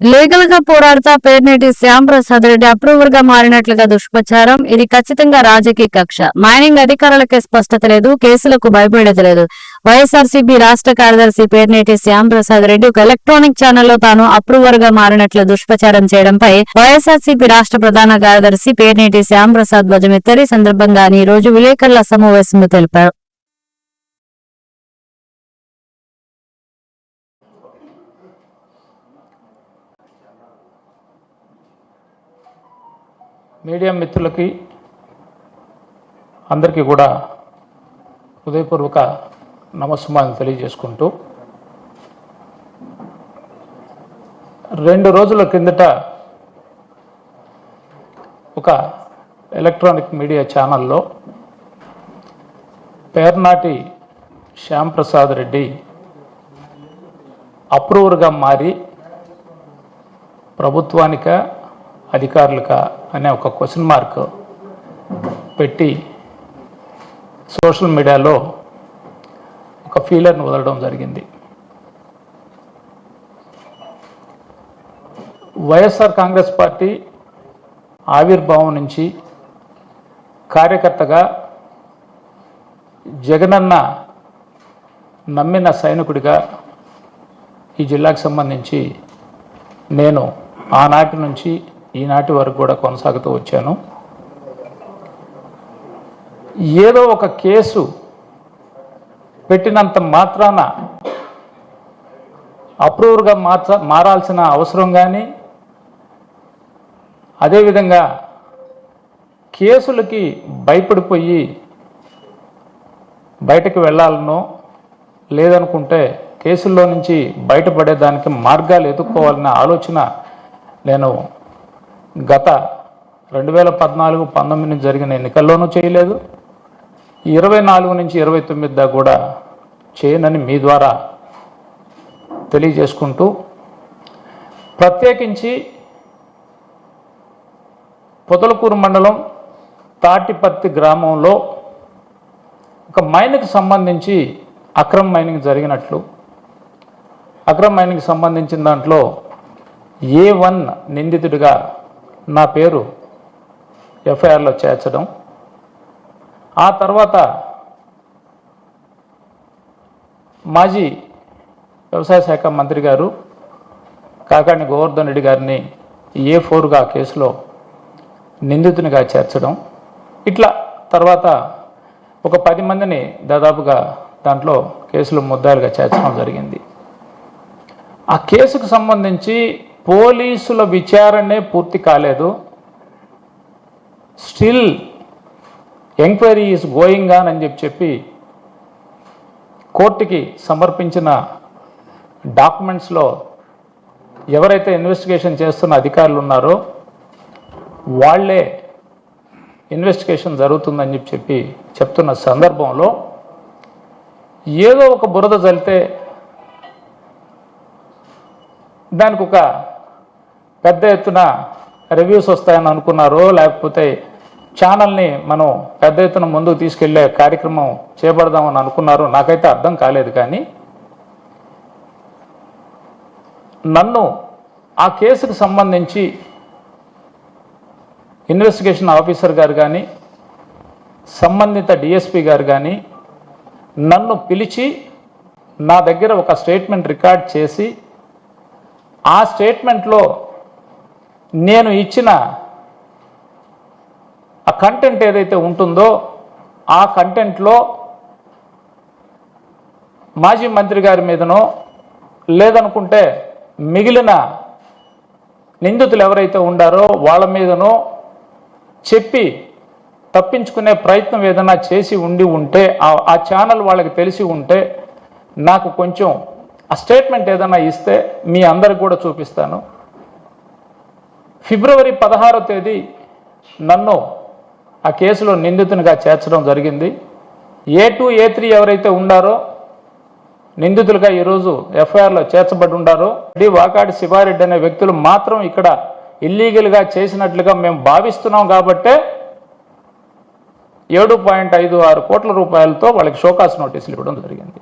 లీగల్గా పోరాడుతా పేర్నేటి శ్యామ్ ప్రసాద్ రెడ్డి అప్రూవర్గా మారినట్లుగా దుష్ప్రచారం. ఇది ఖచ్చితంగా రాజకీయ కక్ష. మైనింగ్ అధికారులకే స్పష్టత లేదు కేసులకు భయపడేది లేదు. వైఎస్ఆర్సీపీ రాష్ట్ర కార్యదర్శి పేర్నేటి శ్యామ్ ప్రసాద్ రెడ్డి ఒక ఎలక్ట్రానిక్ ఛానల్లో తాను అప్రూవర్గా మారినట్లు దుష్ప్రచారం చేయడంపై వైఎస్ఆర్సీపీ రాష్ట్ర ప్రధాన కార్యదర్శి పేర్నేటి శ్యామ్ ప్రసాద్ ధ్వజమెత్తరి సందర్భంగా ఈ రోజు విలేకరుల సమావేశంలో తెలిపారు. మీడియా మిత్రులకి అందరికీ కూడా హృదయపూర్వక నమస్సుమాన్ని తెలియజేసుకుంటూ రెండు రోజుల కిందట ఒక ఎలక్ట్రానిక్ మీడియా ఛానల్లో పేర్నాటి శ్యామ్ ప్రసాద్ రెడ్డి అప్రూవర్గా మారి ప్రభుత్వానిక అధికారులక అనే ఒక క్వశ్చన్ మార్క్ పెట్టి సోషల్ మీడియాలో ఒక ఫీలర్ను వదలడం జరిగింది. వైఎస్ఆర్ కాంగ్రెస్ పార్టీ ఆవిర్భావం నుంచి కార్యకర్తగా జగనన్న నమ్మిన సైనికుడిగా ఈ జిల్లాకు సంబంధించి నేను ఆనాటి నుంచి ఈనాటి వరకు కూడా కొనసాగుతూ వచ్చాను. ఏదో ఒక కేసు పెట్టినంత మాత్రాన అప్రూవర్గా మార్చ మారాల్సిన అవసరం కానీ అదేవిధంగా కేసులకి భయపడిపోయి బయటకు వెళ్ళాలనో లేదనుకుంటే కేసుల్లో నుంచి బయటపడేదానికి మార్గాలు ఎదుర్కోవాలనే ఆలోచన నేను గత రెండు వేల పద్నాలుగు పంతొమ్మిది నుంచి జరిగిన ఎన్నికల్లోనూ చేయలేదు. ఇరవై నాలుగు నుంచి ఇరవై తొమ్మిది దాకా కూడా చేయనని మీ ద్వారా తెలియజేసుకుంటూ ప్రత్యేకించి పొదలకూరు మండలం తాటిపత్తి గ్రామంలో ఒక మైన్కి సంబంధించి అక్రమ్ మైనింగ్ జరిగినట్లు అక్రమ్ మైనింగ్కి సంబంధించిన దాంట్లో ఏ వన్ నిందితుడిగా నా పేరు ఎఫ్ఐఆర్లో చేర్చడం. ఆ తర్వాత మాజీ వ్యవసాయ శాఖ మంత్రి గారు కాకాణి గోవర్ధన్ రెడ్డి గారిని ఏ ఫోర్గా కేసులో నిందితునిగా చేర్చడం. ఇట్లా తర్వాత ఒక పది మందిని దాదాపుగా దాంట్లో కేసులు ముద్దాలుగా చేర్చడం జరిగింది. ఆ కేసుకు సంబంధించి పోలీసుల విచారణే పూర్తి కాలేదు. Still enquiry is going on అని చెప్పి చెప్పి కోర్టుకి సమర్పించిన డాక్యుమెంట్స్లో ఎవరైతే ఇన్వెస్టిగేషన్ చేస్తున్న అధికారులు ఉన్నారో వాళ్ళే ఇన్వెస్టిగేషన్ జరుగుతుందని చెప్పి చెప్పి చెప్తున్న సందర్భంలో ఏదో ఒక బురద చల్లితే దానికి ఒక పెద్ద ఎత్తున రివ్యూస్ వస్తాయని అనుకున్నారో లేకపోతే ఛానల్ని మనం పెద్ద ఎత్తున ముందుకు తీసుకెళ్ళే కార్యక్రమం చేపడదామని అనుకున్నారో నాకైతే అర్థం కాలేదు కానీ నన్ను ఆ కేసుకు సంబంధించి ఇన్వెస్టిగేషన్ ఆఫీసర్ గారు కానీ సంబంధిత డిఎస్పి గారు కానీ నన్ను పిలిచి నా దగ్గర ఒక స్టేట్మెంట్ రికార్డ్ చేసి ఆ స్టేట్మెంట్లో నేను ఇచ్చిన ఆ కంటెంట్ ఏదైతే ఉంటుందో ఆ కంటెంట్లో మాజీ మంత్రి గారి మీదనో లేదనుకుంటే మిగిలిన నిందితులు ఎవరైతే ఉండారో వాళ్ళ మీదనో చెప్పి తప్పించుకునే ప్రయత్నం ఏదైనా చేసి ఉండి ఉంటే ఆ- ఆ ఛానల్ వాళ్ళకి తెలిసి ఉంటే నాకు కొంచెం ఆ స్టేట్మెంట్ ఏదైనా ఇస్తే మీ అందరికి కూడా చూపిస్తాను. ఫిబ్రవరి పదహారో తేదీ నన్ను ఆ కేసులో నిందితునిగా చేర్చడం జరిగింది. ఏ టూ ఏ త్రీ ఎవరైతే ఉండారో నిందితులుగా ఈరోజు ఎఫ్ఐఆర్లో చేర్చబడి ఉండారో డి వాకాడి శివారెడ్డి అనే వ్యక్తులు మాత్రం ఇక్కడ ఇల్లీగల్గా చేసినట్లుగా మేము భావిస్తున్నాం కాబట్టే ఏడు పాయింట్ ఐదు ఆరు కోట్ల రూపాయలతో వాళ్ళకి షోకాస్ నోటీసులు ఇవ్వడం జరిగింది.